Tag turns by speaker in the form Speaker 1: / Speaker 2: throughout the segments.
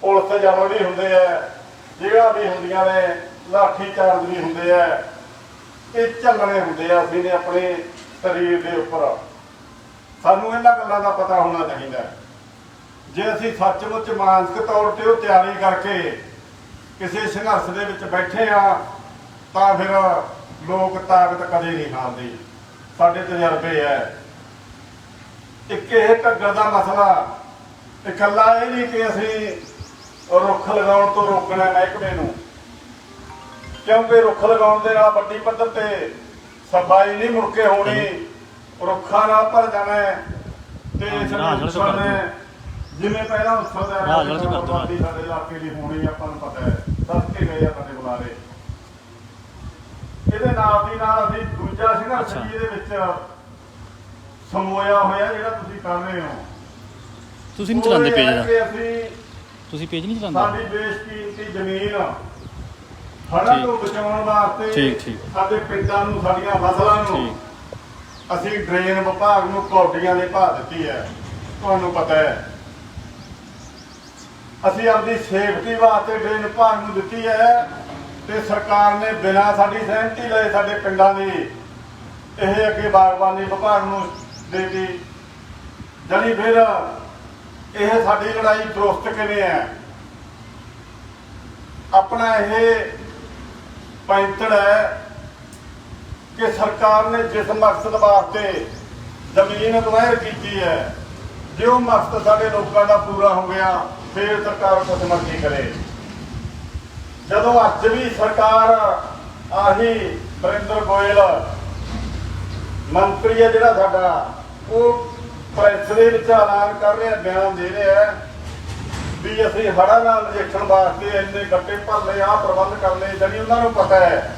Speaker 1: Police ਜਾਨਵਰ ਵੀ ਹੁੰਦੇ ਆ, ਜਿਹੜਾ ਵੀ ਹੁੰਦੀਆਂ ਨੇ, ਲਾਠੀ ਚਾਰਜ ਵੀ ਹੁੰਦੇ ਆ, ਇਹ ਝੱਲਣੇ ਹੁੰਦੇ ਆ ਅਸੀਂ ਨੇ ਆਪਣੇ ਸਰੀਰ ਦੇ ਉੱਪਰ। ਸਾਨੂੰ ਇਹਨਾਂ ਗੱਲਾਂ ਦਾ ਪਤਾ ਹੋਣਾ ਚਾਹੀਦਾ। ਜੇ ਅਸੀਂ ਸੱਚਮੁੱਚ ਮਾਨਸਿਕ ਤੌਰ ਤੇ ਉਹ ਤਿਆਰੀ ਕਰਕੇ ਕਿਸੇ ਸੰਘਰਸ਼ ਦੇ ਵਿੱਚ ਬੈਠੇ ਆ, ਤਾਂ ਫਿਰ ਲੋਕ ਤਾਕਤ ਕਦੇ ਨਹੀਂ ਹਾਰਦੇ। ਸਾਡੇ ਤਜਰਬੇ ਹੈ ਇੱਕ ਇਹ ਘੱਗਰ ਦਾ ਮਸਲਾ, ਇਕੱਲਾ ਇਹ ਨਹੀਂ ਕਿ ਅਸੀਂ ਰੁੱਖ ਲਗਾਉਣ ਤੋਂ ਰੋਕਣਾ ਮਹਿਕਮੇ ਨੂੰ। ਕਿਉਂਕਿ ਰੁੱਖ ਲਗਾਉਣ ਦੇ ਨਾਲ ਵੱਡੀ ਪੱਧਰ ਤੇ ਸਫ਼ਾਈ ਨਹੀਂ ਮੁੜ ਕੇ ਹੋਣੀ ਰੁੱਖਾਂ ਨਾਲ ਭਰ ਜਾਣਾ ਤੇ ਜਿਵੇਂ ਪਹਿਲਾਂ ਉਸਦਾ ਸਾਡੇ ਇਲਾਕੇ ਦੀ ਹੋਣੀ ਆਪਾਂ ਨੂੰ ਪਤਾ ਹੈ। ਦੱਸ ਕੇ ਗਏ ਆ ਸਾਡੇ ਬੁਲਾਰੇ। ਇਹਦੇ ਨਾਲ ਦੀ ਨਾਲ ਅਸੀਂ ਦੂਜਾ ਸੰਘਰਸ਼। ਵੀ ਇਹਦੇ ਵਿੱਚ ਸਮੋਇਆ ਹੋਇਆ ਜਿਹੜਾ ਤੁਸੀਂ ਕਰ ਰਹੇ ਹੋ।
Speaker 2: ਤੁਸੀਂ ਨਹੀਂ ਚਲਾਉਂਦੇ ਪੇਜ ਦਾ। ਤੁਸੀਂ ਪੇਜ ਨਹੀਂ ਚਲਾਉਂਦੇ?
Speaker 1: ਸਾਡੀ ਬੇਸ਼ਕੀਮਤੀ ਜ਼ਮੀਨ ਹੜ੍ਹਾਂ
Speaker 2: ਠੀਕ।
Speaker 1: ਤੋਂ ਬਚਾਉਣ ਵਾਸਤੇ
Speaker 2: ਠੀਕ, ਠੀਕ।
Speaker 1: ਸਾਡੇ ਪਿੰਡਾਂ ਨੂੰ ਸਾਡੀਆਂ ਫਸਲਾਂ ਨੂੰ
Speaker 2: ਠੀਕ।
Speaker 1: ਅਸੀਂ ਡਰੇਨ ਵਿਭਾਗ ਨੂੰ ਕੌਡੀਆਂ ਦੇ ਭਾਅ ਦਿੱਤੀ ਹੈ। ਤੁਹਾਨੂੰ ਪਤਾ ਹੈ। ਅਸੀਂ ਆਪਣੀ ਸੇਫਟੀ ਵਾਸਤੇ ਡਰੇਨ ਵਿਭਾਗ ਨੂੰ ਦਿੱਤੀ ਹੈ ਤੇ ਸਰਕਾਰ ਨੇ ਬਿਨਾਂ ਸਾਡੀ ਸਹਿਮਤੀ ਲਏ ਸਾਡੇ ਪਿੰਡਾਂ ਦੀ ਇਹ ਅੱਗੇ ਬਾਗਬਾਨੀ ਵਿਭਾਗ ਨੂੰ ਦੇ ਦਿੱਤੀ। ਜਾਣੀ ਫਿਰ ਇਹ ਸਾਡੀ ਲੜਾਈ ਦਰੁਸਤ ਕਿਵੇਂ ਹੈ? ਆਪਣਾ ਇਹ ਪੈਂਤੜ ਹੈ ਕਿ ਸਰਕਾਰ ਨੇ ਜਿਸ ਮਕਸਦ ਵਾਸਤੇ ਜ਼ਮੀਨ ਅਕਵਾਇਰ ਕੀਤੀ ਹੈ, ਜੇ ਉਹ ਮਕਸਦ ਸਾਡੇ ਲੋਕਾਂ ਦਾ ਪੂਰਾ ਹੋ ਗਿਆ, ਫਿਰ ਸਰਕਾਰ ਕੁਝ ਮਰਜ਼ੀ ਕਰੇ। ਜਦੋਂ ਅੱਜ ਵੀ ਸਰਕਾਰ ਆਹੀ ਬਰਿੰਦਰ ਗੋਇਲ ਮੰਤਰੀ ਹੈ ਜਿਹੜਾ ਸਾਡਾ, ਉਹ ਪ੍ਰੈਸ ਦੇ ਵਿੱਚ ਐਲਾਨ ਕਰ ਰਿਹਾ ਬਿਆਨ ਦੇ ਰਿਹਾ ਵੀ ਅਸੀਂ ਹੜ੍ਹਾਂ ਨਾਲ ਨਜਿੱਠਣ ਵਾਸਤੇ ਇੰਨੇ ਗੱਟੇ ਭਰ ਲਏ ਆਹ ਪ੍ਰਬੰਧ ਕਰ ਲਏ ਜਾਨੀ ਉਹਨਾਂ ਨੂੰ ਪਤਾ ਹੈ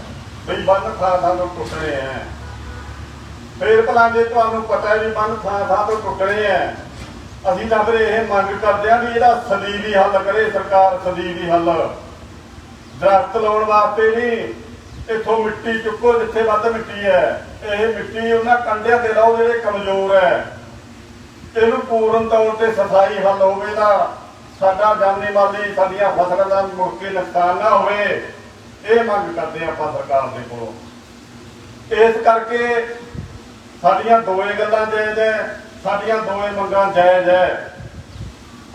Speaker 1: ਵੀ ਬੰਨ ਥਾਂ ਥਾਂ ਤੋਂ ਟੁੱਟਣੇ ਆ। ਫੇਰ ਭਲਾ ਜੇ ਤੁਹਾਨੂੰ ਪਤਾ ਹੈ ਵੀ ਬੰਨ ਥਾਂ ਥਾਂ ਤੋਂ ਟੁੱਟਣੇ ਆ। ਅਸੀਂ ਤਾਂ ਫਿਰ ਇਹ ਮੰਗ ਕਰਦੇ ਹਾਂ ਵੀ ਇਹਦਾ ਸਦੀਵੀ ਹੱਲ ਕਰੇ, ਸਰਕਾਰ ਸਦੀਵੀ ਹੱਲ। ਦਰਖਤ ਲਾਉਣ ਵਾਸਤੇ ਨਹੀਂ, ਇੱਥੋਂ ਮਿੱਟੀ ਚੁੱਕੋ ਜਿੱਥੇ ਵੱਧ ਮਿੱਟੀ ਹੈ। ਇਹ ਮਿੱਟੀ ਉਹਨਾਂ ਕੰਡਿਆਂ ਤੇ ਲਾਓ ਜਿਹੜੇ ਕਮਜ਼ੋਰ ਹੈ। ਇਹਨੂੰ ਪੂਰਨ ਤੌਰ ਤੇ ਸਫ਼ਾਈ ਹੱਲ ਹੋਵੇ ਤਾਂ ਸਾਡਾ ਜਾਨੀ ਮਾਲੀ ਸਾਡੀਆਂ ਫਸਲਾਂ ਦਾ ਮੁੜ ਕੇ ਨੁਕਸਾਨ ਨਾ ਹੋਵੇ। ਇਹ ਮੰਗ ਕਰਦੇ ਆਪਾਂ ਸਰਕਾਰ ਦੇ ਕੋਲੋਂ। ਇਸ ਕਰਕੇ ਸਾਡੀਆਂ ਦੋਏ ਗੱਲਾਂ ਜਾਇਜ਼ ਹੈ, ਸਾਡੀਆਂ ਦੋਏ ਮੰਗਾਂ ਜਾਇਜ਼ ਹੈ।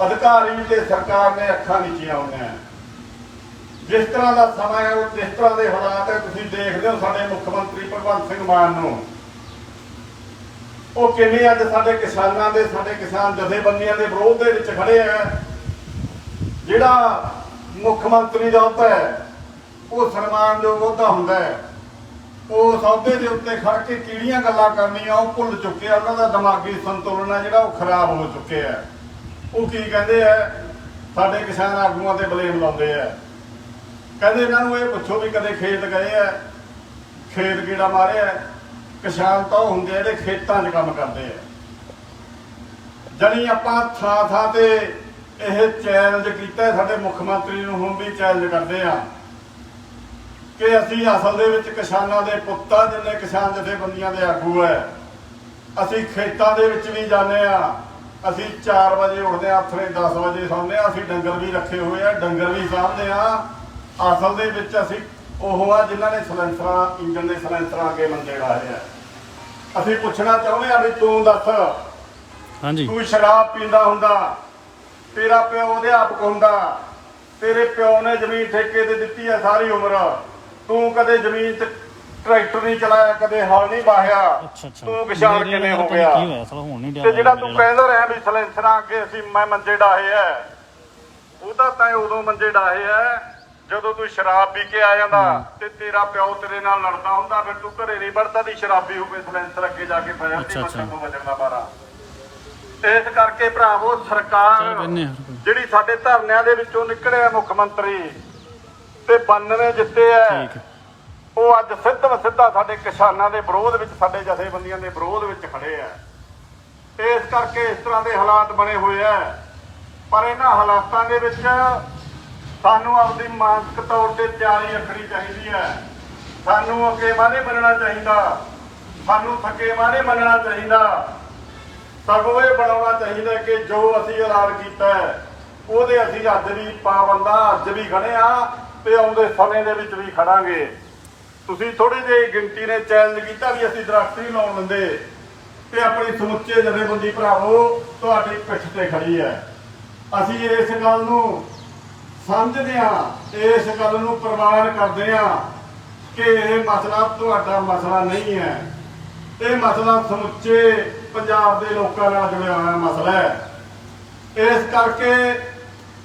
Speaker 1: ਅਧਿਕਾਰੀ ਤੇ ਸਰਕਾਰ ਨੇ ਅੱਖਾਂ ਨੀਚੀਆਂ ਹੋਈਆਂ ਜਿਸ ਤਰ੍ਹਾਂ ਦਾ ਸਮਾਂ ਹੈ, ਉਹ ਜਿਸ ਤਰ੍ਹਾਂ ਦੇ ਹਾਲਾਤ ਹੈ, ਤੁਸੀਂ ਦੇਖਦੇ ਹੋ ਸਾਡੇ ਮੁੱਖ ਮੰਤਰੀ ਭਗਵੰਤ ਸਿੰਘ ਮਾਨ ਨੂੰ। ਉਹ ਕਿਵੇਂ ਅੱਜ ਸਾਡੇ ਕਿਸਾਨਾਂ ਦੇ, ਸਾਡੇ ਕਿਸਾਨ ਜਥੇਬੰਦੀਆਂ ਦੇ ਵਿਰੋਧ ਦੇ ਵਿੱਚ ਖੜੇ ਆ। ਜਿਹੜਾ ਮੁੱਖ ਮੰਤਰੀ ਦਾ ਅਹੁਦਾ ਹੈ, ਉਹ ਸਨਮਾਨਯੋਗ ਅਹੁਦਾ ਹੁੰਦਾ ਹੈ। ਉਹ ਸੌਦੇ ਦੇ ਉੱਤੇ ਖੜ ਕੇ ਕਿਹੜੀਆਂ ਗੱਲਾਂ ਕਰਨੀਆਂ, ਉਹ ਭੁੱਲ ਚੁੱਕੇ ਆ ਉਹਨਾਂ ਦਾ ਦਿਮਾਗੀ ਸੰਤੁਲਨ ਹੈ ਜਿਹੜਾ ਉਹ ਖਰਾਬ ਹੋ ਚੁੱਕੇ ਹੈ। ਉਹ ਕੀ ਕਹਿੰਦੇ ਆ, ਸਾਡੇ ਕਿਸਾਨ ਆਗੂਆਂ ਤੇ ਬਲੇਮ ਲਾਉਂਦੇ ਆ। ਕਹਿੰਦੇ ਇਹਨਾਂ ਨੂੰ ਇਹ ਪੁੱਛੋ ਵੀ ਕਦੇ ਖੇਤ ਗਏ ਆ, ਖੇਤ ਕੀੜਾ ਮਾਰਿਆ ਕਿਸਾਨ ਤਾਂ ਉਹ ਹੁੰਦੇ ਆ ਜਿਹੜੇ ਖੇਤਾਂ 'ਚ ਕੰਮ ਕਰਦੇ ਆ। ਜਣੀ ਆਪਾਂ ਥਾਂ ਥਾਂ ਤੇ ਇਹ ਚੈਲੰਜ ਕੀਤਾ, ਸਾਡੇ ਮੁੱਖ ਮੰਤਰੀ ਨੂੰ ਹੁਣ ਵੀ ਚੈਲੰਜ ਕਰਦੇ ਆ ਕਿ ਅਸੀਂ ਅਸਲ ਦੇ ਵਿੱਚ ਕਿਸਾਨਾਂ ਦੇ ਪੁੱਤਾਂ ਜਿੰਨੇ ਕਿਸਾਨ ਜਥੇਬੰਦੀਆਂ ਦੇ ਆਗੂ ਹੈ ਅਸੀਂ ਖੇਤਾਂ ਦੇ ਵਿੱਚ ਵੀ ਜਾਂਦੇ ਆ। ਅਸੀਂ 4 ਵਜੇ ਉੱਠਦੇ ਆ, ਆਥਰੇ 10 ਵਜੇ ਸੌਂਦੇ ਆ, ਅਸੀਂ ਡੰਗਰ ਵੀ ਰੱਖੇ ਹੋਏ ਆ, ਡੰਗਰ ਵੀ ਸਾਂਭਦੇ ਆ। ਅਸਲ ਦੇ ਵਿੱਚ ਅਸੀਂ ਉਹ ਆ ਜਿਨ੍ਹਾਂ ਨੇ ਸਲੈਂਸਰਾਂ ਇੰਜਨ ਦੇ ਸਲੈਂਸਰਾਂ ਅੱਗੇ ਮੰਜੇ ਡਾਏ ਆ। ਅਸੀਂ ਪੁੱਛਣਾ ਚਾਹੁੰਦੇ ਆ ਵੀ ਤੂੰ ਦੱਸ
Speaker 2: ਹਾਂਜੀ।
Speaker 1: ਤੂੰ ਸ਼ਰਾਬ ਪੀਂਦਾ ਹੁੰਦਾ ਤੇਰਾ ਪਿਓ ਅਧਿਆਪਕ ਹੁੰਦਾ ਤੇਰੇ ਪਿਓ ਨੇ ਜ਼ਮੀਨ ਠੇਕੇ ਤੇ ਦਿੱਤੀ ਹੈ ਸਾਰੀ ਉਮਰ। ਤੂੰ ਕਦੇ ਜ਼ਮੀਨ ਤੇ ਟਰੈਕਟਰ ਨਹੀਂ ਚਲਾਇਆ ਕਦੇ ਹਲ ਨਹੀਂ ਵਾਹਿਆ। ਤੂੰ
Speaker 2: ਮੇਰੇ
Speaker 1: ਕਿਵੇਂ ਹੋ ਗਿਆ? ਤੇ ਜਿਹੜਾ ਤੂੰ। ਕਹਿੰਦਾ ਰਿਹਾ ਵੀ ਸਲੈਂਸਰਾਂ ਅੱਗੇ ਅਸੀਂ ਮੈਂ ਮੰਜੇ ਡਾਹੇ ਐ ਉਹ ਤਾਂ ਤੈਂ ਉਦੋਂ ਮੰਜੇ ਡਾਹੇ ਐ ਜਦੋਂ ਤੂੰ ਸ਼ਰਾਬ ਪੀ ਕੇ ਆ ਜਾਂਦਾ ਤੇ ਤੇਰਾ ਪਿਓ ਤੇਰੇ ਨਾਲ ਲੜਦਾ ਹੁੰਦਾ ਫਿਰ ਤੂੰ ਘਰੇ ਨਹੀਂ ਵੜਦਾ ਦੀ ਸ਼ਰਾਬੀ ਹੋ ਕੇ ਸਲੈਂਸਰ ਅੱਗੇ ਜਾ ਕੇ
Speaker 2: ਅੱਛਾ।
Speaker 1: ਮੱਛਰ ਤੋਂ ਬਚਣ ਦਾ ਮਾਰਾ ਇਸ ਕਰਕੇ ਭਰਾਵੋ ਸਰਕਾਰ। ਜਿਹੜੀ ਸਾਡੇ ਧਰਨਿਆਂ ਦੇ ਵਿੱਚੋਂ ਨਿਕਲਿਆ ਮੁੱਖ ਮੰਤਰੀ ਤੇ 92 ਜਿੱਤੇ ਐ। ਉਹ ਅੱਜ ਸਿੱਧ ਸਿੱਧਾ ਸਾਡੇ ਕਿਸਾਨਾਂ ਦੇ ਵਿਰੋਧ ਵਿੱਚ ਸਾਡੇ ਜਥੇਬੰਦੀਆਂ ਦੇ ਵਿਰੋਧ ਵਿੱਚ ਖੜੇ ਆ ਇਸ ਕਰਕੇ ਇਸ ਤਰ੍ਹਾਂ ਦੇ ਹਾਲਾਤ ਬਣੇ ਹੋਏ ਆ ਪਰ ਇਹਨਾਂ ਹਾਲਾਤਾਂ ਦੇ ਵਿੱਚ ਸਾਨੂੰ ਆਪਦੀ ਮਾਨਸਿਕ ਤੌਰ ਤੇ ਤਿਆਰੀ ਰੱਖਣੀ ਚਾਹੀਦੀ ਹੈ। ਸਾਨੂੰ ਅੱਗੇ ਮਾਨੇ ਮੰਨਣਾ ਚਾਹੀਦਾ। ਸਾਨੂੰ ਥੱਕੇ ਮਾਨੇ ਮੰਨਣਾ ਚਾਹੀਦਾ। ਸਗੋਂ ਇਹ ਬਣਾਉਣਾ ਚਾਹੀਦਾ ਕਿ ਜੋ ਅਸੀਂ ਐਲਾਨ ਕੀਤਾ ਉਹਦੇ ਅਸੀਂ ਅੱਜ ਵੀ ਪਾਬੰਦਾ ਅੱਜ ਵੀ ਖੜੇ ਆ ਤੇ ਆਉਂਦੇ ਸਮੇਂ ਦੇ ਵਿੱਚ ਵੀ ਖੜਾਂਗੇ। ਤੁਸੀਂ ਥੋੜੀ ਜਿਹੀ ਗਿਣਤੀ ਨੇ ਚੈਲੰਜ ਕੀਤਾ ਵੀ ਅਸੀਂ ਦਰਖਤ ਨਹੀਂ ਲਾਉਣ ਦਿੰਦੇ। ਤੇ ਆਪਣੀ ਸਮੁੱਚੇ ਜਥੇਬੰਦੀ ਭਰਾਵੋ, ਤੁਹਾਡੀ ਪਿੱਠ ਤੇ ਖੜੀ ਹੈ। ਅਸੀਂ ਇਸ ਗੱਲ ਨੂੰ ਸਮਝਦੇ ਆ ਇਸ ਗੱਲ ਨੂੰ ਪ੍ਰਵਾਨ ਕਰਦੇ ਆ ਕਿ ਇਹ ਮਸਲਾ ਤੁਹਾਡਾ ਮਸਲਾ ਨਹੀਂ ਹੈ। ਇਹ ਮਸਲਾ ਸਮੁੱਚੇ ਪੰਜਾਬ ਦੇ ਲੋਕਾਂ ਨਾਲ ਜੁੜਿਆ ਹੋਇਆ ਮਸਲਾ ਹੈ। ਇਸ ਕਰਕੇ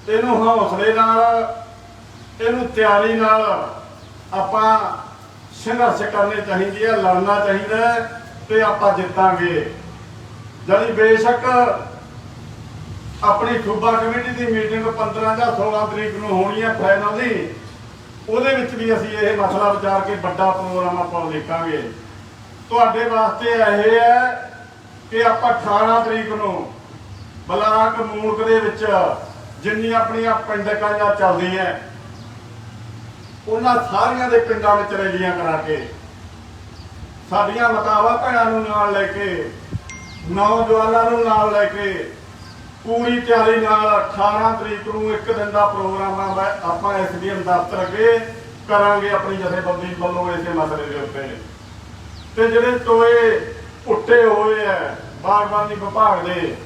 Speaker 1: ਇਹਨੂੰ ਹੌਸਲੇ ਨਾਲ, ਇਹਨੂੰ ਤਿਆਰੀ ਨਾਲ ਆਪਾਂ ਸੰਘਰਸ਼ ਕਰਨੇ ਚਾਹੀਦੀ ਹੈ ਲੜਨਾ ਚਾਹੀਦਾ ਹੈ ਤੇ ਆਪਾਂ ਜਿੱਤਾਂਗੇ। ਜਿਹੜੀ ਬੇਸ਼ੱਕ ਆਪਣੀ ਸੂਬਾ ਕਮੇਟੀ ਦੀ ਮੀਟਿੰਗ 15 ਜਾਂ 16 ਤਰੀਕ ਨੂੰ ਹੋਣੀ ਹੈ ਫਾਈਨਲ ਦੀ। ਉਹਦੇ ਵਿੱਚ ਵੀ ਅਸੀਂ ਇਹ ਮਸਲਾ ਵਿਚਾਰ ਕੇ ਵੱਡਾ ਪ੍ਰੋਗਰਾਮ ਆਪਾਂ ਦੇਖਾਂਗੇ। ਤੁਹਾਡੇ ਵਾਸਤੇ ਇਹ ਹੈ ਕਿ ਆਪਾਂ 18 ਤਰੀਕ ਨੂੰ ਬਲਾਕ ਮੂਲਕ ਦੇ ਵਿੱਚ ਜਿੰਨੀ ਆਪਣੀਆਂ ਪਿੰਡ ਜਾਂ ਚੱਲਦੀਆਂ, ਉਹਨਾਂ ਸਾਰੀਆਂ ਦੇ ਪਿੰਡਾਂ ਵਿੱਚ ਰੈਲੀਆਂ ਕਰਾ ਕੇ, ਸਾਡੀਆਂ ਮਤਾਵਾ ਭੈਣਾਂ ਨੂੰ ਨਾਲ ਲੈ ਕੇ, ਨੌਜਵਾਨਾਂ ਨੂੰ ਨਾਲ ਲੈ ਕੇ ਪੂਰੀ ਤਿਆਰੀ ਨਾਲ 18 ਤਰੀਕ ਨੂੰ ਇੱਕ ਦਿਨ ਦਾ ਪ੍ਰੋਗਰਾਮ ਆ ਆਪਾਂ ਐਸਡੀਐਮ ਦਫ਼ਤਰ ਅੱਗੇ ਕਰਾਂਗੇ ਆਪਣੀ ਜਥੇਬੰਦੀ ਵੱਲੋਂ ਇਸੇ ਮਸਲੇ ਦੇ ਉੱਤੇ। ਤੇ ਜਿਹੜੇ ਟੋਏ ਉੱਟੇ ਹੋਏ ਐ ਬਾਗਬਾਨੀ ਵਿਭਾਗ ਦੇ,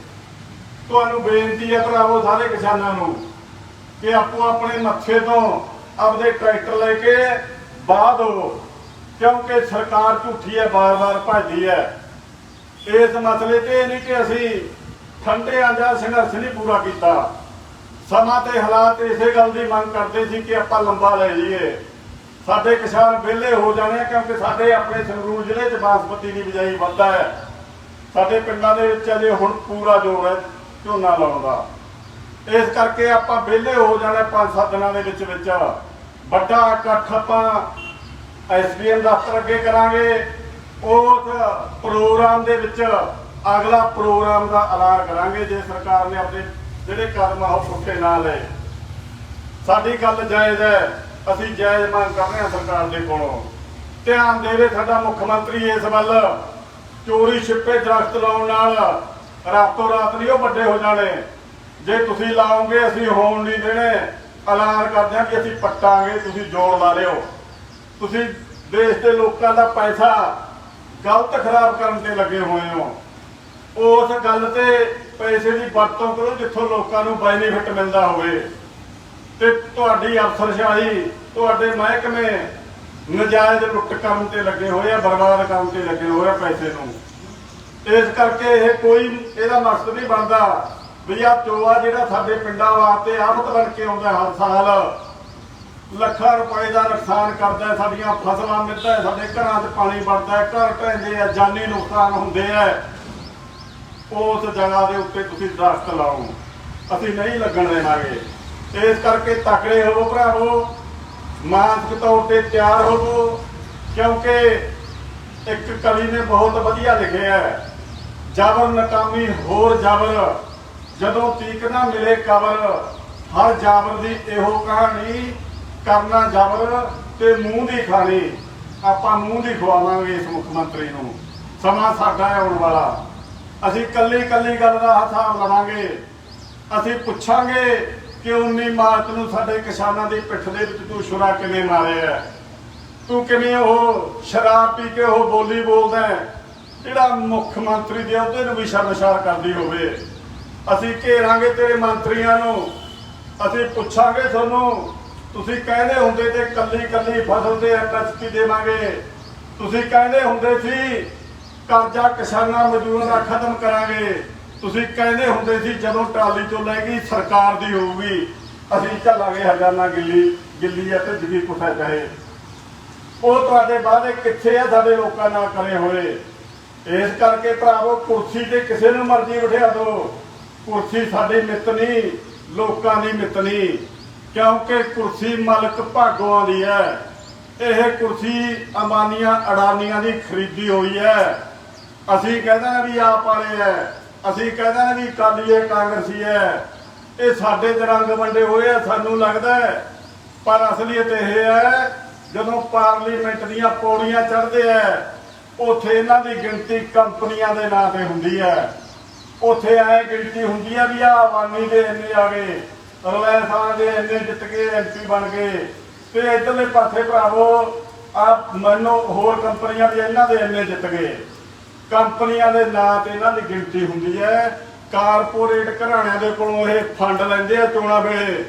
Speaker 1: ਤੁਹਾਨੂੰ ਬੇਨਤੀ ਹੈ ਭਰਾਵੋ ਸਾਰੇ ਕਿਸਾਨਾਂ ਨੂੰ ਕਿ ਆਪੋ ਆਪਣੇ ਮੱਥੇ ਤੋਂ ਆਪਦੇ ਟਰੈਕਟਰ ਲੈ ਕੇ ਬਾਹ ਦਿਓ ਕਿਉਂਕਿ ਸਰਕਾਰ ਝੂਠੀ ਹੈ ਬਾਰ-ਬਾਰ ਭੱਜਦੀ ਹੈ ਇਸ ਮਸਲੇ ਤੇ ਇਹ ਨਹੀਂ ਕਿ ਅਸੀਂ ਠੰਡਿਆਂ ਜਾਂ, ਸੰਘਰਸ਼ ਨਹੀਂ ਪੂਰਾ ਕੀਤਾ। ਸਮਾਂ ਤੇ ਹਾਲਾਤ ਇਸੇ ਗੱਲ ਦੀ ਮੰਗ ਕਰਦੇ ਸੀ ਕਿ ਆਪਾਂ ਲੰਬਾ ਲੈ ਜਾਈਏ ਸਾਡੇ ਕਿਸਾਨ ਵਿਹਲੇ ਹੋ ਜਾਣੇ ਆ ਕਿਉਂਕਿ ਸਾਡੇ ਆਪਣੇ ਸੰਗਰੂਰ ਜ਼ਿਲ੍ਹੇ 'ਚ ਬਾਸਮਤੀ ਦੀ ਬਿਜਾਈ ਵੱਧਾ ਹੈ। ਸਾਡੇ ਪਿੰਡਾਂ ਦੇ ਵਿੱਚ ਅਜੇ ਹੁਣ ਪੂਰਾ ਜੋਰ ਹੈ ਝੋਨਾ ਲਾਉਣ ਦਾ। ਇਸ ਕਰਕੇ ਆਪਾਂ ਵਿਹਲੇ ਹੋ ਜਾਣਾ ਪੰਜ ਸੱਤ ਦਿਨਾਂ ਦੇ ਵਿੱਚ ਵਿੱਚ। ਵੱਡਾ ਇਕੱਠ ਆਪਾਂ ਐਸਡੀਐਮ ਦਫ਼ਤਰ ਅੱਗੇ ਕਰਾਂਗੇ। ਉਸ ਪ੍ਰੋਗਰਾਮ ਦੇ ਵਿੱਚ ਅਗਲਾ ਪ੍ਰੋਗਰਾਮ ਦਾ ਐਲਾਨ ਕਰਾਂਗੇ ਜੇ ਸਰਕਾਰ ਨੇ ਆਪਣੇ ਜਿਹੜੇ ਕਦਮ ਆ ਉਹ ਪੁੱਠੇ ਨਾ ਲਏ। ਸਾਡੀ ਗੱਲ ਜਾਇਜ਼ ਹੈ। ਅਸੀਂ ਜਾਇਜ਼ ਮੰਗ ਕਰ ਰਹੇ ਹਾਂ ਸਰਕਾਰ ਦੇ ਕੋਲੋਂ। ਧਿਆਨ ਦੇਵੇ ਸਾਡਾ ਮੁੱਖ ਮੰਤਰੀ ਇਸ ਵੱਲ। ਚੋਰੀ ਛਿੱਪੇ ਦਰਖਤ ਲਾਉਣ ਨਾਲ ਰਾਤੋਂ ਰਾਤ ਨਹੀਂ, ਉਹ ਵੱਡੇ ਹੋ ਜਾਣੇ। ਜੇ ਤੁਸੀਂ ਲਾਓਗੇ, ਅਸੀਂ ਹੋਣ ਨਹੀਂ ਦੇਣੇ। ਐਲਾਨ ਕਰਦੇ ਹਾਂ ਕਿ ਅਸੀਂ ਪੱਟਾਂਗੇ, ਤੁਸੀਂ ਜੋੜ ਲਾ ਲਿਓ। ਤੁਸੀਂ ਦੇਸ਼ ਦੇ ਲੋਕਾਂ ਦਾ ਪੈਸਾ ਗਲਤ ਖਰਾਬ ਕਰਨ ਤੇ ਲੱਗੇ ਹੋਏ ਹੋ। ਉਸ ਗੱਲ ਤੇ ਪੈਸੇ ਦੀ ਵਰਤੋਂ ਕਰੋ ਜਿੱਥੋਂ ਲੋਕਾਂ ਨੂੰ ਬੈਨੀਫਿਟ ਮਿਲਦਾ ਹੋਵੇ। ਤੇ ਤੁਹਾਡੀ ਅਫਸਰਸ਼ਾਹੀ, ਤੁਹਾਡੇ ਮਹਿਕਮੇ ਨਜਾਇਜ਼ ਲੁੱਟ ਕਰਨ ਤੇ ਲੱਗੇ ਹੋਏ ਆ, ਬਰਬਾਦ ਕਰਨ ਤੇ ਲੱਗੇ ਹੋਏ ਆ ਪੈਸੇ ਨੂੰ। ਇਸ ਕਰਕੇ ਇਹ ਕੋਈ, ਇਹਦਾ ਮਕਸਦ ਨਹੀਂ ਬਣਦਾ ਵੀ ਆ ਚੋਆ ਜਿਹੜਾ ਸਾਡੇ ਪਿੰਡਾਂ ਵਾਸਤੇ ਆਫਤ ਬਣ ਕੇ ਆਉਂਦਾ ਹਰ ਸਾਲ, ਲੱਖਾਂ ਰੁਪਏ ਦਾ ਨੁਕਸਾਨ ਕਰਦਾ ਸਾਡੀਆਂ ਫਸਲਾਂ ਮਿਲਦਾ ਸਾਡੇ ਘਰਾਂ 'ਚ ਪਾਣੀ ਵੜਦਾ ਘਰ ਢਹਿੰਦੇ ਆ, ਜਾਨੀ ਨੁਕਸਾਨ ਹੁੰਦੇ ਆ। ਉਸ ਜਗ੍ਹਾ ਦੇ ਉੱਤੇ ਤੁਸੀਂ ਦਰਖਤ ਲਾਓ। ਅਸੀਂ ਨਹੀਂ ਲੱਗਣ ਦੇਵਾਂਗੇ। ਇਸ ਕਰਕੇ ਤਕੜੇ ਹੋਵੋ ਭਰਾਵੋ। ਮਾਨਸਿਕ ਤੌਰ ਤੇ ਤਿਆਰ ਹੋਵੋ, ਕਿਉਂਕਿ ਇੱਕ ਕਵੀ ਨੇ ਬਹੁਤ ਵਧੀਆ ਲਿਖਿਆ ਹੈ, ਜਬਰ ਨਕਾਮੀ ਹੋਰ ਜਬਰ, ਜਦੋਂ ਤੀਕ ਨਾ ਮਿਲੇ ਕਬਰ, ਹਰ ਜਾਬਰ ਦੀ ਇਹੋ ਕਹਾਣੀ, ਕਰਨਾ ਜਬਰ ਤੇ ਮੂੰਹ ਦੀ ਖਾਣੀ, ਆਪਾਂ ਮੂੰਹ ਦੀ ਖਵਾਵਾਂਗੇ ਇਸ ਮੁੱਖ ਮੰਤਰੀ ਨੂੰ। ਸਮਾਂ ਸਾਡਾ ਆਉਣ ਵਾਲਾ। ਅਸੀਂ ਕੱਲੀ ਕੱਲੀ ਗੱਲ ਦਾ ਹਿਸਾਬ ਲਵਾਂਗੇ। ਅਸੀਂ ਪੁੱਛਾਂਗੇ ਕਿ 19 ਮਾਰਚ ਨੂੰ ਸਾਡੇ ਕਿਸਾਨਾਂ ਦੀ ਪਿੱਠ ਦੇ ਵਿੱਚ ਤੂੰ ਛੁਰਾ ਕਿਵੇਂ ਮਾਰਿਆ ਤੂੰ ਕਿਵੇਂ ਉਹ ਸ਼ਰਾਬ ਪੀ ਕੇ ਉਹ ਬੋਲੀ ਬੋਲਦਾ ਜਿਹੜਾ ਮੁੱਖ ਮੰਤਰੀ ਦੇ ਅਹੁਦੇ ਨੂੰ ਵੀ ਸ਼ਰਮਸ਼ਾਰ ਕਰਦੀ ਹੋਵੇ। ਅਸੀਂ ਘੇਰਾਂਗੇ ਤੇਰੇ ਮੰਤਰੀਆਂ ਨੂੰ। ਅਸੀਂ ਪੁੱਛਾਂਗੇ ਤੁਹਾਨੂੰ, ਤੁਸੀਂ ਕਹਿੰਦੇ ਹੁੰਦੇ ਤੇ ਕੱਲੀ ਕੱਲੀ ਫਸਲ ਤੇ ਐਮਐਸਪੀ ਦੇਵਾਂਗੇ। ਤੁਸੀਂ ਕਹਿੰਦੇ ਹੁੰਦੇ ਸੀ ਕਰਜ਼ਾ ਕਿਸਾਨਾਂ ਮਜ਼ਦੂਰਾਂ ਦਾ ਖਤਮ ਕਰਾਂਗੇ। ਤੁਸੀਂ ਕਹਿੰਦੇ ਹੁੰਦੇ ਸੀ ਜਦੋਂ ਟਰਾਲੀ ਤੋਂ ਲੈ ਗਈ, ਸਰਕਾਰ ਦੀ ਹੋਊਗੀ। ਅਸੀਂ ਚੱਲਾਂਗੇ ਹਜ਼ਾਨਾ ਗਿੱਲੀ ਗਿੱਲੀ ਆ ਤੇ ਜਿੱਦੀ ਕੁੱਤਾ ਚਾਹੇ। ਉਹ ਤੁਹਾਡੇ ਵਾਅਦੇ ਕਿੱਥੇ ਆ ਸਾਡੇ ਲੋਕਾਂ ਨਾਲ ਕਰੇ ਹੋਏ? ਇਸ ਕਰਕੇ ਭਰਾਵੋ, ਕੁਰਸੀ ਤੇ ਕਿਸੇ ਨੂੰ ਮਰਜ਼ੀ ਬਿਠਾ ਦਿਓ। ਕੁਰਸੀ ਸਾਡੇ ਮਿੱਤ ਨਹੀਂ, ਲੋਕਾਂ ਦੀ ਮਿੱਤ ਨਹੀਂ। ਕਿਉਂਕਿ ਕੁਰਸੀ ਮਾਲਕ ਭਾਗੋਆਂ ਦੀ ਹੈ। ਇਹ ਕੁਰਸੀ ਅੰਬਾਨੀਆਂ ਅਡਾਨੀਆਂ ਦੀ ਖਰੀਦੀ ਹੋਈ ਹੈ। ਅਸੀਂ ਕਹਿੰਦੇ ਨੇ ਵੀ ਆਪ ਵਾਲੇ ਹੈ ਅਸੀਂ ਕਹਿੰਦੇ ਨੇ ਵੀ ਕਾਲੀਏ ਕਾਂਗਰਸੀ ਹੈ ਇਹ ਸਾਡੇ ਤੇ ਰੰਗ ਵੰਡੇ ਹੋਏ ਆ, ਸਾਨੂੰ ਲੱਗਦਾ ਹੈ ਪਰ ਅਸਲੀਅਤ ਇਹ ਹੈ ਜਦੋਂ ਪਾਰਲੀਮੈਂਟ ਦੀਆਂ ਪੌੜੀਆਂ ਚੜ੍ਹਦੇ ਆ ਉੱਥੇ ਇਹਨਾਂ ਦੀ ਗਿਣਤੀ ਕੰਪਨੀਆਂ ਦੇ ਨਾਂ ਤੇ ਹੁੰਦੀ ਹੈ ਉੱਥੇ ਐ ਗਿਣਤੀ ਹੁੰਦੀ ਹੈ ਵੀ ਆ ਅਵਾਨੀ ਦੇ ਇੰਨੇ ਆ ਗਏ ਰਲੈਸਾਂ ਦੇ ਇੰਨੇ ਜਿੱਤ ਕੇ ਐਮਪੀ ਬਣ ਗਏ। ਤੇ ਇਧਰਲੇ ਪਾਸੇ ਭਰਾਵੋ ਆ ਮੈਨੂੰ ਹੋਰ ਕੰਪਨੀਆਂ ਦੇ ਇਹਨਾਂ ਦੇ ਇੰਨੇ ਜਿੱਤ ਗਏ। ਕੰਪਨੀਆਂ ਦੇ ਨਾਂ ਤੇ ਇਹਨਾਂ ਦੀ ਗਿਣਤੀ ਹੁੰਦੀ ਹੈ। ਕਾਰਪੋਰੇਟ ਘਰਾਣਿਆਂ ਦੇ ਕੋਲੋਂ ਇਹ ਫੰਡ ਲੈਂਦੇ ਆ ਚੋਣਾਂ ਵੇਲੇ।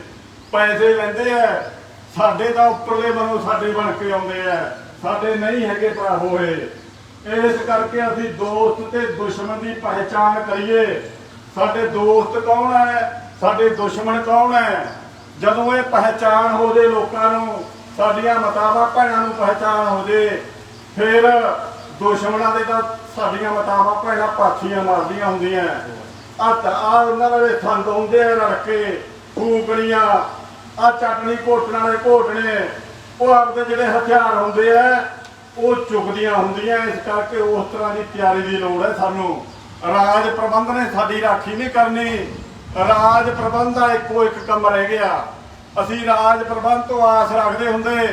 Speaker 1: ਪੈਸੇ ਲੈਂਦੇ ਆ। ਸਾਡੇ ਤਾਂ ਉੱਪਰਲੇ ਵੱਲੋਂ ਸਾਡੇ ਬਣ ਕੇ ਆਉਂਦੇ ਆ। ਸਾਡੇ ਨਹੀਂ ਹੈਗੇ ਭਰਾਵੋ ਇਹ ਇਸ ਕਰਕੇ ਅਸੀਂ ਦੋਸਤ ਤੇ ਦੁਸ਼ਮਣ ਦੀ ਪਹਿਚਾਣ ਕਰੀਏ। ਸਾਡੇ ਦੋਸਤ ਕੌਣ ਹੈ? ਸਾਡੇ ਦੁਸ਼ਮਣ ਕੌਣ ਹੈ? ਜਦੋਂ ਇਹ ਪਹਿਚਾਣ ਹੋ ਜੇ ਲੋਕਾਂ ਨੂੰ, ਸਾਡੀਆਂ ਮਤਾਵਾਂ, ਭੈਣਾਂ ਨੂੰ ਪਹਿਚਾਣ ਹੋ ਜੇ, ਫਿਰ ਦੁਸ਼ਮਣਾਂ ਦੇ ਤਾਂ ਸਾਡੀਆਂ ਮਤਾਵਾਂ ਭੈਣਾਂ ਪਾਥੀਆਂ ਮਾਰਦੀਆਂ ਹੁੰਦੀਆਂ। ਆ ਆ ਉਹਨਾਂ ਦੇ ਸੰਦ ਹੁੰਦੇ ਆ ਰੜਕੇ ਫੂਕਣੀਆਂ ਆ ਚਟਣੀ ਘੋਟਣਾ ਵਾਲੇ ਘੋਟਣੇ, ਉਹ ਆਪਦੇ ਜਿਹੜੇ ਹਥਿਆਰ ਹੁੰਦੇ ਆ, ਉਹ ਚੁਗਦੀਆਂ ਹੁੰਦੀਆਂ। ਇਸ ਕਰਕੇ ਉਸ ਤਰ੍ਹਾਂ ਦੀ ਤਿਆਰੀ ਦੀ ਲੋੜ ਹੈ ਸਾਨੂੰ। ਰਾਜ ਪ੍ਰਬੰਧ ਨੇ ਸਾਡੀ ਰਾਖੀ ਨਹੀਂ ਕਰਨੀ। ਰਾਜ ਪ੍ਰਬੰਧ ਦਾ ਇੱਕੋ ਇੱਕ ਕੰਮ ਰਹਿ ਗਿਆ। ਅਸੀਂ ਰਾਜ ਪ੍ਰਬੰਧ ਤੋਂ ਆਸ ਰੱਖਦੇ ਹੁੰਦੇ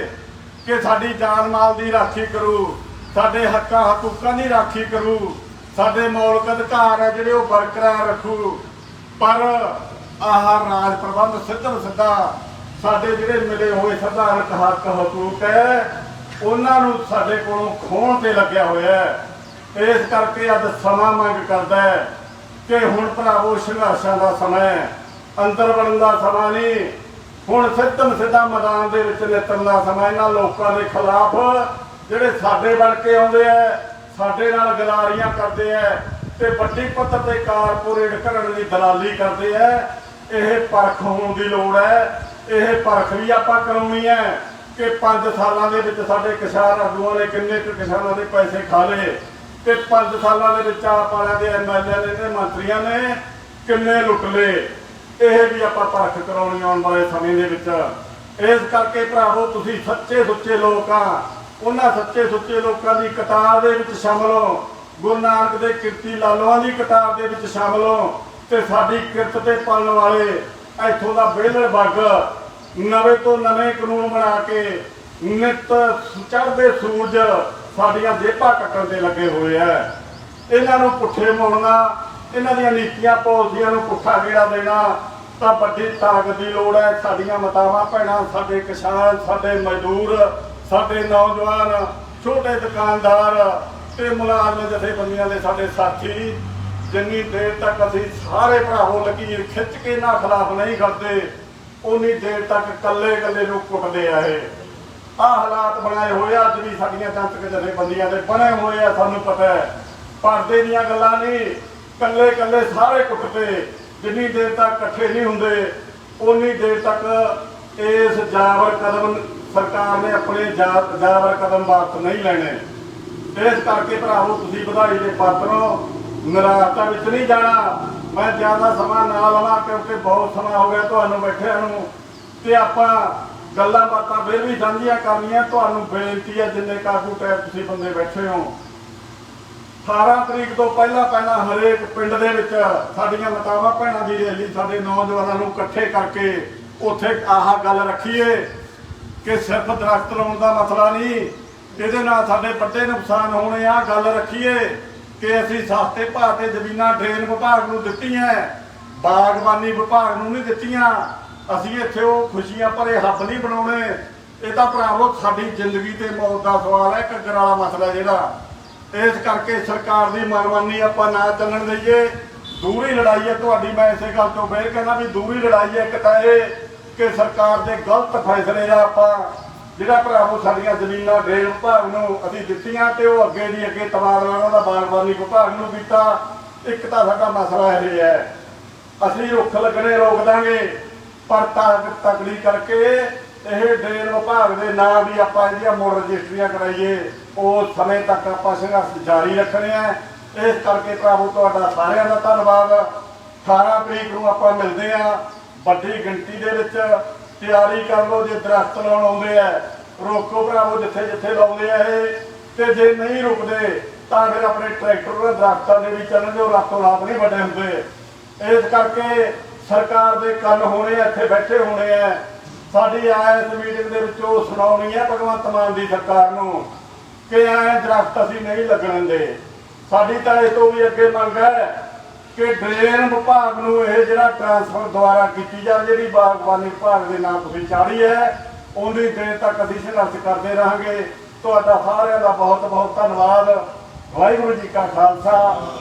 Speaker 1: ਕਿ ਸਾਡੀ ਜਾਨ ਮਾਲ ਦੀ ਰਾਖੀ ਕਰੂ। ਸਾਡੇ ਹੱਕਾਂ ਹਕੂਕਾਂ ਦੀ ਰਾਖੀ ਕਰੂ। ਸਾਡੇ ਮੌਲਿਕ ਅਧਿਕਾਰ ਹੈ ਜਿਹੜੇ ਉਹ ਬਰਕਰਾਰ ਰੱਖੂ। ਪਰ ਆਹ ਰਾਜ ਪ੍ਰਬੰਧ ਸਿੱਧਾ ਸਿੱਧਾ ਸਾਡੇ ਜਿਹੜੇ ਮਿਲੇ ਹੋਏ ਸਧਾਰਕ ਹੱਕ ਹਕੂਕ ਹੈ, ਉਹਨਾਂ ਨੂੰ ਸਾਡੇ ਕੋਲੋਂ ਖੋਹਣ ਤੇ ਲੱਗਿਆ ਹੋਇਆ ਹੈ। ਇਸ ਕਰਕੇ ਅੱਜ ਸਮਾਂ ਮੰਗ ਕਰਦਾ ਹੈ ਕਿ ਹੁਣ ਭਰਾਵੋ, ਸੰਘਰਸ਼ਾਂ ਦਾ ਸਮਾਂ ਹੈ। ਅੰਦਰ ਵੜਨ ਦਾ ਸਮਾਂ ਨਹੀਂ। ਹੁਣ ਸਿੱਧਮ ਸਿੱਧਾ ਮੈਦਾਨ ਦੇ ਵਿੱਚ ਨਿਕਲਣ ਦਾ ਸਮਾਂ ਇਹਨਾਂ ਲੋਕਾਂ ਦੇ ਖਿਲਾਫ ਜਿਹੜੇ ਸਾਡੇ ਬਣ ਕੇ ਆਉਂਦੇ ਆ, ਸਾਡੇ ਨਾਲ ਗਲਾਰੀਆਂ ਕਰਦੇ ਆ ਤੇ ਵੱਡੀ ਪੱਧਰ ਤੇ ਕਾਰਪੋਰੇਟ ਕਰਨ ਦੀ ਦਲਾਲੀ ਕਰਦੇ ਆ, ਇਹ ਪਰਖ ਹੋਣ ਦੀ ਲੋੜ ਹੈ। ਇਹ ਪਰਖ ਵੀ ਆਪਾਂ ਕਰਾਉਣੀ ਹੈ ਕਿ 5 ਸਾਲਾਂ ਦੇ ਵਿੱਚ ਸਾਡੇ ਕਿਸਾਨ ਆਗੂਆਂ ਨੇ ਕਿੰਨੇ ਕੁ ਕਿਸਾਨਾਂ ਦੇ ਪੈਸੇ ਖਾ ਲਏ ਤੇ 5 ਸਾਲਾਂ ਦੇ ਵਿੱਚ ਆਪ ਵਾਲਿਆਂ ਦੇ ਐਮਐਲਏ ਨੇ ਤੇ ਮੰਤਰੀਆਂ ਨੇ ਕਿੰਨੇ ਲੁੱਟ ਲਏ। ਇਹ ਵੀ ਆਪਾਂ ਪਰਖ ਕਰਾਉਣੀ ਆਉਣ ਵਾਲੇ ਸਮੇਂ ਦੇ ਵਿੱਚ। ਇਸ ਕਰਕੇ ਭਰਾਵੋ, ਤੁਸੀਂ ਸੱਚੇ ਸੁੱਚੇ ਲੋਕ ਆ। ਉਹਨਾਂ ਸੱਚੇ ਸੁੱਚੇ ਲੋਕਾਂ ਦੀ ਕਿਤਾਬ ਦੇ ਵਿੱਚ ਸ਼ਾਮਲ ਹੋ। ਗੁਰੂ ਨਾਨਕ ਦੇ ਕਿਰਤੀ ਲਾਲੋਆਂ ਦੀ ਕਿਤਾਬ ਦੇ ਵਿੱਚ ਸ਼ਾਮਲ ਹੋ ਤੇ ਸਾਡੀ ਕਿਰਤ ਤੇ ਪਲਣ ਵਾਲੇ ਇੱਥੋਂ ਦਾ ਵਿਹਲੇ ਵਰਗ ਨਵੇਂ ਤੋਂ ਨਵੇਂ ਕਾਨੂੰਨ ਬਣਾ ਕੇ ਨਿਤ ਚੜ੍ਹਦੇ ਸੂਰਜ ਸਾਡੀਆਂ ਜੇਬਾਂ ਕੱਟਣ ਤੇ ਲੱਗੇ ਹੋਏ ਆ। ਇਹਨਾਂ ਨੂੰ ਪੁੱਠੇ ਮੋੜਨਾ, ਇਹਨਾਂ ਦੀਆਂ ਨੀਤੀਆਂ ਪੋਲਸੀਆਂ ਨੂੰ ਪੁੱਠਾ ਗੇੜਾ ਦੇਣਾ ਤਾਂ ਵੱਡੀ ਤਾਕਤ ਦੀ ਲੋੜ ਹੈ। ਸਾਡੀਆਂ ਮਤਾਵਾਂ, ਭੈਣਾਂ, ਸਾਡੇ ਕਿਸਾਨ, ਸਾਡੇ ਮਜ਼ਦੂਰ ਸਾਡੇ ਨੌਜਵਾਨ, ਛੋਟੇ ਦੁਕਾਨਦਾਰ ਤੇ ਮੁਲਾਜ਼ਮ ਜਥੇਬੰਦੀਆਂ ਦੇ ਸਾਡੇ ਸਾਥੀ, ਜਿੰਨੀ ਦੇਰ ਤੱਕ ਅਸੀਂ ਸਾਰੇ ਭਰਾਵੋ ਲਕੀਰ ਖਿੱਚ ਕੇ ਨਾ ਖਿਲਾਫ ਨਹੀਂ ਕਰਦੇ ਉਨੀ ਦੇਰ ਤੱਕ ਕੱਲੇ ਕੱਲੇ ਨੂੰ ਕੁੱਟਦੇ ਆ ਇਹ ਆਹ ਹਾਲਾਤ ਬਣਾਏ ਹੋਏ ਆ, ਅੱਜ ਵੀ ਸਾਡੀਆਂ ਜਨਤਕ ਜਥੇਬੰਦੀਆਂ ਦੇ ਬਣੇ ਹੋਏ ਆ, ਸਾਨੂੰ ਪਤਾ ਹੈ। ਪਰਦੇ ਦੀਆਂ ਗੱਲਾਂ ਨਹੀਂ ਕੱਲੇ ਕੱਲੇ ਸਾਰੇ ਕੁੱਟਦੇ, ਜਿੰਨੀ ਦੇਰ ਤੱਕ ਇਕੱਠੇ ਨਹੀਂ ਹੁੰਦੇ ਉਨੀ ਦੇਰ ਤੱਕ ਇਸ ਜਾਬਰ ਕਦਮ ਸਰਕਾਰ ਨੇ ਆਪਣੇ ਜਾ- ਕਦਮ ਵਾਪਸ ਨਹੀਂ ਲੈਣੇ। ਇਸ ਕਰਕੇ ਭਰਾਵੋ, ਤੁਸੀਂ ਵਧਾਈ ਦੇ ਪਾਤਰ ਹੋ। ਨਿਰਾਸ਼ਤਾ ਵਿੱਚ ਨਹੀਂ ਜਾਣਾ। ਮੈਂ ਜ਼ਿਆਦਾ ਸਮਾਂ ਨਾ ਲਵਾਂ ਕਿਉਂਕਿ ਬਹੁਤ ਸਮਾਂ ਹੋ ਗਿਆ ਤੁਹਾਨੂੰ ਬੈਠਿਆਂ ਨੂੰ। ਤੇ ਆਪਾਂ ਗੱਲਾਂ ਬਾਤਾਂ ਫਿਰ ਵੀ ਸਾਂਝੀਆਂ ਕਰਨੀਆਂ। ਤੁਹਾਨੂੰ ਬੇਨਤੀ ਹੈ, ਜਿੰਨੇ ਕਾਬੂ ਟੈਪ ਤੁਸੀਂ ਬੰਦੇ ਬੈਠੇ ਹੋ। 18 ਤਰੀਕ ਤੋਂ ਪਹਿਲਾਂ ਪਹਿਲਾਂ ਹਰੇਕ ਪਿੰਡ ਦੇ ਵਿੱਚ ਸਾਡੀਆਂ ਮਤਾਵਾਂ ਭੈਣਾਂ ਦੀ ਰੈਲੀ ਸਾਡੇ ਨੌਜਵਾਨਾਂ ਨੂੰ ਇਕੱਠੇ ਕਰਕੇ ਉੱਥੇ ਆਹ ਗੱਲ ਰੱਖੀਏ। ਕਿ ਸਿਰਫ ਦਰਖਤ ਲਾਉਣ ਦਾ ਮਸਲਾ ਨਹੀਂ, ਇਹਦੇ ਨਾਲ ਸਾਡੇ ਵੱਡੇ ਨੁਕਸਾਨ ਹੋਣੇ ਆ। ਗੱਲ ਰੱਖੀਏ ਕਿ ਅਸੀਂ ਸਸਤੇ ਭਾਅ ਤੇ ਜ਼ਮੀਨਾਂ ਡਰੇਨ ਵਿਭਾਗ ਨੂੰ ਦਿੱਤੀਆਂ, ਬਾਗਬਾਨੀ ਵਿਭਾਗ ਨੂੰ ਨਹੀਂ ਦਿੱਤੀਆਂ। ਅਸੀਂ ਇੱਥੇ ਉਹ ਖੁਸ਼ੀਆਂ ਭਰੇ ਹੱਬ ਨਹੀਂ ਬਣਾਉਣੇ। ਇਹ ਤਾਂ ਭਰਾਵੋ ਸਾਡੀ ਜ਼ਿੰਦਗੀ ਤੇ ਮੌਤ ਦਾ ਸਵਾਲ ਹੈ, ਘੱਗਰ ਵਾਲਾ ਮਸਲਾ ਜਿਹੜਾ। ਇਸ ਕਰਕੇ ਸਰਕਾਰ ਦੀ ਮਨਮਾਨੀ ਆਪਾਂ ਨਾ ਚੱਲਣ ਦਈਏ। ਦੂਰੀ ਲੜਾਈ ਹੈ ਤੁਹਾਡੀ, ਮੈਂ ਇਸੇ ਗੱਲ ਤੋਂ ਬੇਰ ਕਹਿੰਦਾ ਵੀ ਦੂਰੀ ਲੜਾਈ ਹੈ ਇੱਕ ਤਾਂ ਇਹ ਕਿ ਸਰਕਾਰ ਦੇ ਗਲਤ ਫੈਸਲੇ ਆ ਆਪਾਂ ਜਿਹੜਾ ਭਰਾਵੋ ਸਾਡੀਆਂ ਜ਼ਮੀਨਾਂ ਡਰੇਨ ਵਿਭਾਗ ਨੂੰ ਅਸੀਂ ਦਿੱਤੀਆਂ ਤੇ ਉਹ ਅੱਗੇ ਦੀ ਅੱਗੇ ਤਬਾਦਲਾ ਉਹਨਾਂ ਦਾ ਬਾਗਬਾਨੀ ਵਿਭਾਗ ਨੂੰ ਕੀਤਾ ਇੱਕ ਤਾਂ ਸਾਡਾ ਮਸਲਾ ਇਹ ਹੈ ਅਸੀਂ ਰੁੱਖ ਲੱਗਣੇ ਰੋਕ ਦਾਂਗੇ, ਪਰ ਤਾਕਤ ਤਕੜੀ ਕਰਕੇ ਇਹ ਡਰੇਨ ਵਿਭਾਗ ਦੇ ਨਾਂ ਵੀ ਆਪਾਂ ਇਹਦੀਆਂ ਮੁੜ ਰਜਿਸਟਰੀਆਂ ਕਰਾਈਏ, ਉਹ ਸਮੇਂ ਤੱਕ ਆਪਾਂ ਸੰਘਰਸ਼ ਜਾਰੀ ਰੱਖਣੇ ਆ। ਇਸ ਕਰਕੇ ਭਰਾਵੋ, ਤੁਹਾਡਾ ਸਾਰਿਆਂ ਦਾ ਧੰਨਵਾਦ। 18 ਤਰੀਕ ਨੂੰ ਆਪਾਂ ਮਿਲਦੇ ਆ ਵੱਡੀ ਗਿਣਤੀ ਦੇ ਵਿੱਚ ਤਿਆਰੀ ਕਰ ਲਓ, ਜੇ ਦਰਖਤ ਲਾਉਣ ਆਉਂਦੇ ਆ, ਰੋਕੋ ਭਰਾਵੋ, ਜਿੱਥੇ ਜਿੱਥੇ ਲਾਉਂਦੇ ਆ ਇਹ, ਤੇ ਜੇ ਨਹੀਂ ਰੁਕਦੇ, ਤਾਂ ਫਿਰ ਆਪਣੇ ਟਰੈਕਟਰ ਦੇ ਦਰਖਤਾਂ ਦੇ ਵਿੱਚ ਚੱਲਣ, ਜੋ ਰਾਤੋਂ ਰਾਤ ਨਹੀਂ ਵੱਡੇ ਹੁੰਦੇ। ਇਸ ਕਰਕੇ ਸਰਕਾਰ ਦੇ ਕੰਨ ਹੋਣੇ ਇੱਥੇ ਬੈਠੇ ਹੋਣੇ ਆ। ਸਾਡੀ ਆਇਸ ਮੀਟਿੰਗ ਦੇ ਵਿੱਚ ਉਹ ਸੁਣਾਉਣੀ ਹੈ ਭਗਵੰਤ ਮਾਨ ਦੀ ਸਰਕਾਰ ਨੂੰ ਕਿ ਐ ਦਰਖਤ ਅਸੀਂ ਨਹੀਂ ਲੱਗਣ ਦੇ ਸਾਡੀ ਤਾਂ ਇਹ ਤੋਂ ਵੀ ਅੱਗੇ ਮੰਗ ਹੈ ਕਿ ਡਰੇਨ ਵਿਭਾਗ ਨੂੰ ਇਹ ਜਿਹੜਾ ਟ੍ਰਾਂਸਫਰ ਦੁਆਰਾ ਕੀਤੀ ਜਾਵੇ, ਜਿਹੜੀ ਬਾਗਬਾਨੀ ਵਿਭਾਗ ਦੇ ਨਾਮ ਤੁਸੀਂ ਚਾੜੀ ਹੈ ਉਹਦੀ ਦੇਰ ਤੱਕ ਅਸੀਂ ਸੰਘਰਸ਼ ਕਰਦੇ ਰਹਾਂਗੇ। ਤੁਹਾਡਾ ਸਾਰਿਆਂ ਦਾ ਬਹੁਤ ਬਹੁਤ ਧੰਨਵਾਦ। ਵਾਹਿਗੁਰੂ ਜੀ ਕਾ ਖਾਲਸਾ।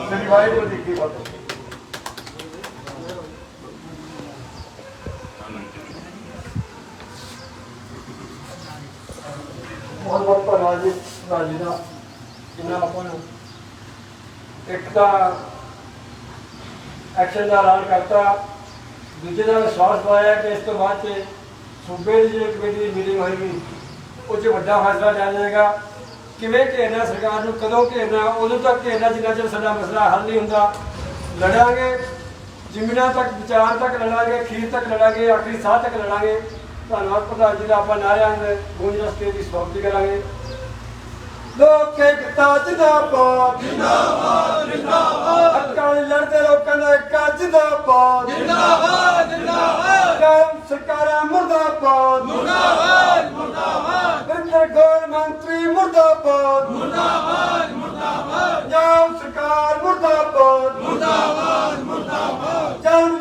Speaker 1: ਸ੍ਰੀ ਵਾਹਿਗੁਰੂ ਜੀ ਕੀ ਫਤਿਹ।
Speaker 3: ਬਹੁਤ ਬਹੁਤ ਧੰਨਵਾਦ ਜੀ ਰਾਜੀ ਦਾ। ਜਿੰਨਾ ਆਪਾਂ ਨੂੰ ਇੱਕ ਤਾਂ ਐਕਸ਼ਨ ਦਾ ਐਲਾਨ ਕਰਤਾ। ਦੂਜੇ ਦਾ ਵਿਸ਼ਵਾਸ ਪਾਇਆ ਕਿ ਇਸ ਤੋਂ ਬਾਅਦ ਚ ਸੂਬੇ ਦੀ ਜਿਹੜੀ ਕਮੇਟੀ ਦੀ ਮੀਟਿੰਗ ਹੋਏਗੀ, ਉਹ 'ਚ ਵੱਡਾ ਫੈਸਲਾ ਲਿਆ ਜਾਏਗਾ। ਕਿਵੇਂ ਘੇਰਨਾ ਸਰਕਾਰ ਨੂੰ, ਕਦੋਂ ਘੇਰਨਾ ਉਦੋਂ ਤੱਕ ਘੇਰਨਾ ਜਿੰਨਾ ਚਿਰ ਸਾਡਾ ਮਸਲਾ ਹੱਲ ਨਹੀਂ ਹੁੰਦਾ, ਲੜਾਂਗੇ। ਜ਼ਮੀਨਾਂ ਤੱਕ, ਵਿਚਾਰ ਤੱਕ ਲੜਾਂਗੇ ਅਖੀਰ ਤੱਕ ਲੜਾਂਗੇ, ਆਖਰੀ ਸਾਹ ਤੱਕ ਲੜਾਂਗੇ। ਧੰਨਵਾਦ ਪ੍ਰਧਾਨ ਜੀ ਦਾ, ਆਪਾਂ ਨਾਰਿਆਂ ਦੇ ਗੂੰਜ ਰਸਤੇ ਦੀ ਸਵਾਗਤ ਕਰਾਂਗੇ। ਲੋਕ ਏਕਤਾ ਜਿੰਦਾਬਾਦ। ਜਿੰਦਾਬਾਦ ਜਿੰਦਾਬਾਦ। ਲਈ ਲੜਦੇ ਲੋਕਾਂ ਦਾ ਏਕਾ ਜਿੰਦਾਬਾਦ ਜਿੰਦਾਬਾਦ ਜਿੰਦਾਬਾਦ। ਕਾਇਮ ਸਰਕਾਰਾਂ ਮੁਰਦਾਬਾਦ। ਮੁਰਦਾਬਾਦ ਮੁਰਦਾਬਾਦ। ਵਿਰਦਰ ਗੌਰ ਮੰਤਰੀ ਮੁਰਦਾਬਾਦ। ਮੁਰਦਾਬਾਦ ਮੁਰਦਾਬਾਦ। ਪੰਜਾਬ ਸਰਕਾਰ ਮੁਰਦਾਬਾਦ। ਮੁਰਦਾਬਾਦ ਮੁਰਦਾਬਾਦ।